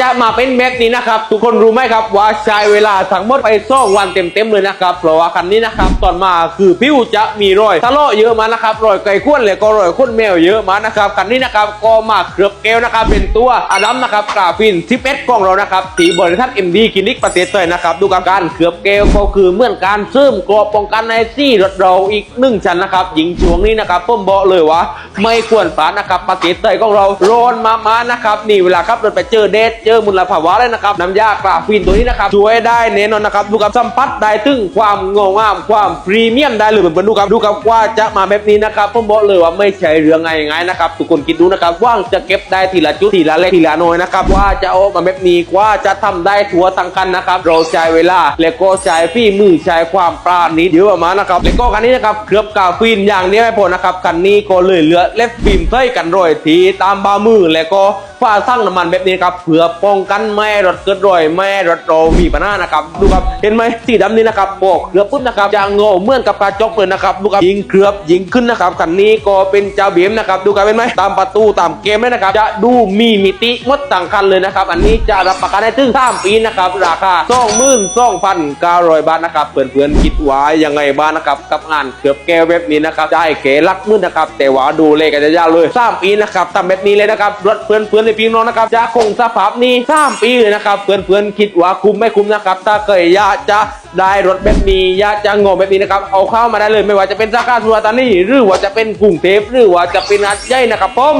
จะมาเป็นแม็กนี้นะครับ ทุกคนรู้ไหมครับว่าใช้เวลาทั้งหมดไปสองวันเต็มๆเลยนะครับเพราะว่าคันนี้นะครับตอนมาคือผิวจะมีรอยทะเลาะเยอะมานะครับรอยไก่ข้วนเลยก็รอยข้นแมวเยอะมานะครับคันนี้นะครับก็มาเคลือบแก้วนะครับเป็นตัวอดัมนะครับกราฟิน11กล่องเรานะครับที่บริษัท MD คลินิกประเทศไทยนะครับดูกับการเคลือบแก้วก็คือเหมือนการเสริมกรอบป้องกันในซี่รถเราอีกหนึ่งชั้นนะครับหญิงช่วงนี้นะครับผมบอกเลยว่า ไม่ควรพลาดนะครับประเทศไทยของเราร้อนมามานะครับนี่เวลาครับเราไปเจอเดทเจอมลภาวะเลยนะครับน้ำยากราฟินตัวนี้นะครับช่วยได้แน่นอนนะครับดูกับสัมผัสได้ถึงความงงามความพรีเมียมได้เลยเหมือนกันดูครับดูครับว่าจะมาแบบนี้นะครับผมบอกเลยว่าไม่ใช่เรื่องง่ายๆนะครับทุกคนคิดดูนะครับว่างจะเก็บได้ทีละจุดทีละเล็กทีละน้อยนะครับว่าจะออกมาแบบนี้ว่าจะทำได้ทัวทั้งคันนะครับเราใช้เวลา และก็ใช้ฝีมือใช้ความปราณีตเยอะมากนะครับแล้วก็คันนี้นะครับเคลือบกาฟินอย่างนี้ไม่พอนะครับคันนี้ก็เลยเหลือเล็บฟิล์มใส่กันรอยทีตามบามือแล้วก็ ฝ้าสั่งน้ำมันแบบนี้ครับเพื่อป้องกันไม่รถเกิดรอยไม่รถเรามีปัญหานะครับดูครับเห็นไหมสีดำนี้นะครับโบกเคลือบปุ๊บนะครับจะง่เหมือนกับกระจกเลยนะครับดูครับยิงเคลือบยิงขึ้นนะครับคันนี้ก็เป็นเจ้าเบียมนะครับดูครับเห็นไหมตามประตูตามเกมเลยนะครับ จะดูมีมิติงดต่างคันเลยนะครับ อันนี้จะรับประกันได้ถึง3ปีนะครับราคา22,900บาทนะครับเพื่อนๆคิดว่ายังไงบ้างนะครับกับงานเคลือบแก้วแบบนี้นะครับได้เขลักมืดนะครับแต่ว่าดูเลขกันจะยาวเลย3ปีนะครับทำแบบนี้เลยนะครับรถเพื่อนๆพี่น้องนะครับจะคงสภาพนี้3ปีเลยนะครับเพื่อนๆคิดว่าคุ้มไม่คุ้มนะครับ ถ้าเคยอยากจะได้รถแบบนี้อยากจะงงแบบนี้นะครับเอาเข้ามาได้เลยไม่ว่าจะเป็นสาขาสุราษฎร์ธานีหรือว่าจะเป็นกรุงเทพหรือว่าจะเป็นอัดใหญ่นะครับผม